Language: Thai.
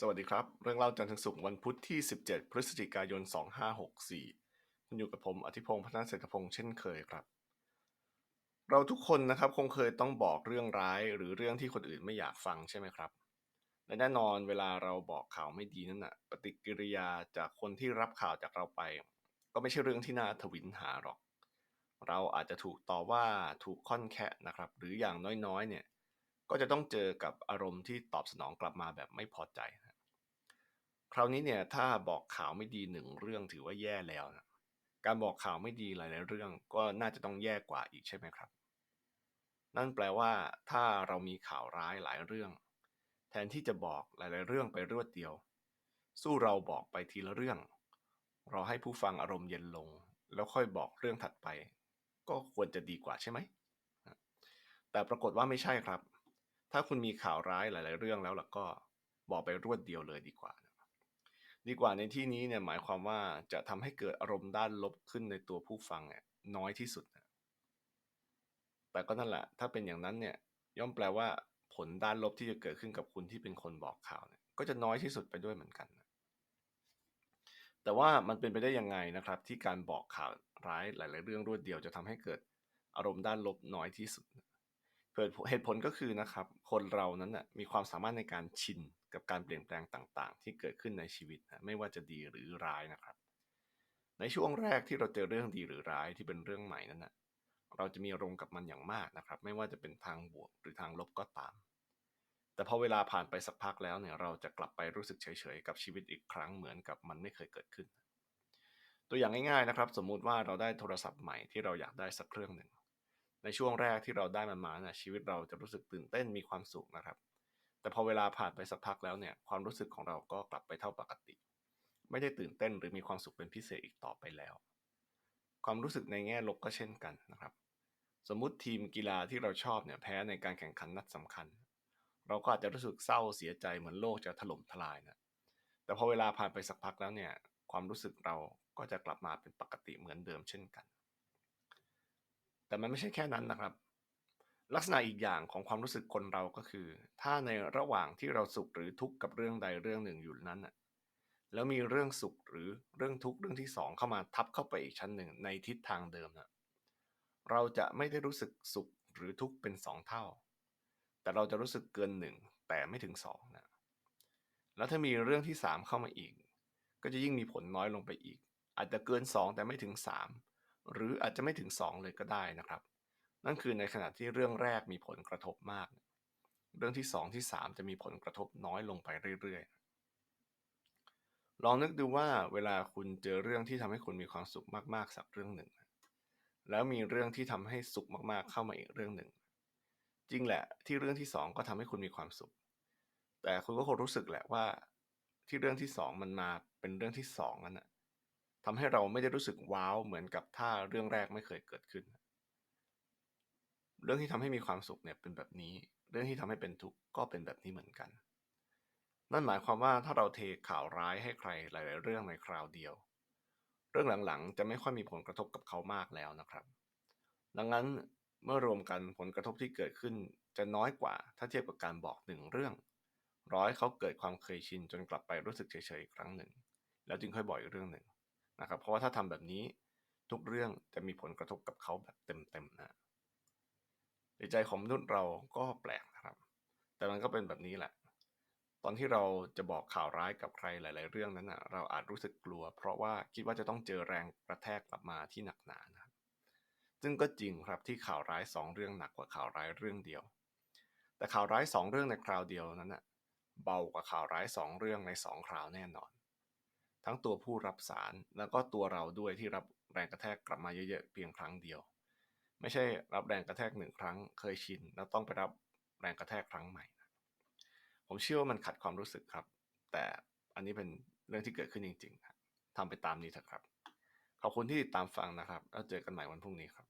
สวัสดีครับ เรื่องเล่าจันทร์ถึงศุกร์วันพุธที่ 17 พฤศจิกายน 2564 คุณอยู่กับผมอธิพงศ์พัฒนาเศรษฐพงศ์เช่นเคยครับ เราทุกคนนะครับคงเคยต้องบอกเรื่องร้ายหรือเรื่องที่คนอื่นไม่อยากฟังใช่ไหมครับ และแน่นอนเวลาเราบอกข่าวไม่ดีนั่นนะปฏิกิริยาจากคนที่รับข่าวจากเราไป ก็ไม่ใช่เรื่องที่น่าทวินหาหรอก เราอาจจะถูกต่อว่าถูกค่อนแคะนะครับ หรืออย่างน้อยๆเนี่ยก็จะต้องเจอกับอารมณ์ที่ตอบสนองกลับมาแบบไม่พอใจ คราวนี้เนี่ยถ้าบอกข่าวไม่ดีหนึ่งเรื่องถือว่าแย่แล้วนะการบอกข่าวไม่ดีหลายๆเรื่องก็น่าจะต้องแย่กว่าอีกใช่ไหมครับ นั่นแปลว่า ถ้าเรามีข่าวร้ายหลายเรื่อง แทนที่จะบอกหลาย ๆ เรื่องไปรวดเดียว สู้เราบอกไปทีละเรื่อง เราให้ผู้ฟังอารมณ์เย็นลง แล้วค่อยบอกเรื่องถัดไป ก็ควรจะดีกว่าใช่ไหม แต่ปรากฏว่าไม่ใช่ครับ ถ้าคุณมีข่าวร้ายหลาย ๆ เรื่องแล้วล่ะก็บอกไปรวดเดียวเลยดีกว่า ดีกว่าในที่นี้เนี่ยหมายความว่าจะทำให้เกิดอารมณ์ด้านลบขึ้นในตัวผู้ฟังเนี่ยน้อยที่สุด แต่ก็นั่นแหละ ถ้าเป็นอย่างนั้นเนี่ยย่อมแปลว่าผลด้านลบที่จะเกิดขึ้นกับคุณที่เป็นคนบอกข่าวเนี่ยก็จะน้อยที่สุดไปด้วยเหมือนกันนะแต่ว่ามันเป็นไปได้ยังไงนะครับ ที่การบอกข่าวร้ายหลาย ๆ เรื่องรวดเดียวจะทำให้เกิดอารมณ์ด้านลบน้อยที่สุด เหตุผลก็คือนะครับ คนเรานั้นนะมีความสามารถในการชินกับการเปลี่ยนแปลงต่างๆ ที่เกิดขึ้นในชีวิตนะไม่ว่าจะดีหรือร้ายนะครับ ในช่วงแรกที่เราเจอเรื่องดีหรือร้ายที่เป็นเรื่องใหม่นั้นน่ะเราจะมีอารมณ์กับมันอย่างมากนะครับ ไม่ว่าจะเป็นทางบวกหรือทางลบก็ตาม แต่พอเวลาผ่านไปสักพักแล้วเนี่ยเราจะกลับไปรู้สึกเฉยๆกับชีวิตอีกครั้งเหมือนกับมันไม่เคยเกิดขึ้น ตัวอย่างง่ายๆนะครับ สมมุติว่าเราได้โทรศัพท์ใหม่ที่เราอยากได้สักเครื่องหนึ่ง ในช่วงแรกที่เราได้มันมานะชีวิตเราจะรู้สึกตื่นเต้นมีความสุขนะครับ แต่พอเวลาผ่านไปสักพักแล้วเนี่ยความรู้สึกของเราก็กลับไปเท่าปกติ ไม่ได้ตื่นเต้นหรือมีความสุขเป็นพิเศษอีกต่อไปแล้ว ความรู้สึกในแง่ลบก็เช่นกันนะครับ สมมุติทีมกีฬาที่เราชอบเนี่ยแพ้ในการแข่งขันนัดสำคัญ เราก็อาจจะรู้สึกเศร้าเสียใจเหมือนโลกจะถล่มทลายนะแต่พอเวลาผ่านไปสักพักแล้วเนี่ยความรู้สึกเราก็จะกลับมาเป็นปกติเหมือนเดิมเช่นกัน แต่มันไม่ใช่แค่นั้นนะครับ ลักษณะอีกอย่างของความรู้สึกคนเราก็คือ ถ้าในระหว่างที่เราสุขหรือทุกข์กับเรื่องใดเรื่องหนึ่งอยู่นั้นนะแล้วมีเรื่องสุขหรือเรื่องทุกข์เรื่องที่สองเข้ามาทับเข้าไปอีกชั้นหนึ่งในทิศทางเดิมนะเราจะไม่ได้รู้สึกสุขหรือทุกข์เป็นสองเท่า แต่เราจะรู้สึกเกินหนึ่งแต่ไม่ถึงสองนะแล้วถ้ามีเรื่องที่สามเข้ามาอีก ก็จะยิ่งมีผลน้อยลงไปอีก อาจจะเกินสองแต่ไม่ถึงสาม หรืออาจจะไม่ถึง 2 เลยก็ได้นะครับ นั่นคือในขณะที่เรื่องแรกมีผลกระทบมาก เรื่องที่ 2 ที่ 3 จะมีผลกระทบน้อยลงไปเรื่อยๆ ลองนึกดูว่าเวลาคุณเจอเรื่องที่ทำให้คุณมีความสุขมากๆสักเรื่องหนึ่ง แล้วมีเรื่องที่ทำให้สุขมากๆเข้ามาอีกเรื่องหนึ่ง จริงแหละที่เรื่องที่ 2 ก็ทำให้คุณมีความสุข แต่คุณก็คงรู้สึกแหละว่าที่เรื่องที่ 2 มันมาเป็นเรื่องที่2นั่นนะ ทำให้เราไม่ได้รู้สึกว้าวเหมือนกับถ้าเรื่องแรกไม่เคยเกิดขึ้น เรื่องที่ทำให้มีความสุขเนี่ยเป็นแบบนี้ เรื่องที่ทำให้เป็นทุกข์ก็เป็นแบบนี้เหมือนกัน นั่นหมายความว่าถ้าเราเทข่าวร้ายให้ใครหลาย ๆ เรื่องในคราวเดียว เรื่องหลังๆ จะไม่ค่อยมีผลกระทบกับเขามากแล้วนะครับ ดังนั้นเมื่อรวมกันผลกระทบที่เกิดขึ้นจะน้อยกว่าถ้าเทียบกับการบอกหนึ่งเรื่อง ร้อยเขาเกิดความเคยชินจนกลับไปรู้สึกเฉยๆอีกครั้งหนึ่ง แล้วจึงค่อยบอกอีกเรื่องหนึ่ง นะครับ เพราะว่าถ้าทำแบบนี้ทุกเรื่องจะมีผลกระทบกับเขาแบบเต็มๆนะในใจของมนุษย์เราก็แปลกนะครับ แต่มันก็เป็นแบบนี้แหละ ตอนที่เราจะบอกข่าวร้ายกับใครหลาย ๆ เรื่องนั้นนะเราอาจรู้สึกกลัว เพราะว่าคิดว่าจะต้องเจอแรงกระแทกกลับมาที่หนักหนานะครับ ซึ่งก็จริงครับที่ข่าวร้ายสองเรื่องหนักกว่าข่าวร้ายเรื่องเดียว แต่ข่าวร้ายสองเรื่องในคราวเดียวนั้นนะเบากว่าข่าวร้ายสองเรื่องในสองคราวแน่นอน ทั้งตัวผู้รับสาร แล้วก็ตัวเราด้วยที่รับแรงกระแทกกลับมาเยอะๆเพียงครั้งเดียว ไม่ใช่รับแรงกระแทกหนึ่งครั้งเคยชิน แล้วต้องไปรับแรงกระแทกครั้งใหม่ ผมเชื่อว่ามันขัดความรู้สึกครับ แต่อันนี้เป็นเรื่องที่เกิดขึ้นจริงๆทำไปตามนี้เถอะครับ ขอบคุณที่ติดตามฟังนะครับ แล้วเจอกันใหม่วันพรุ่งนี้ครับ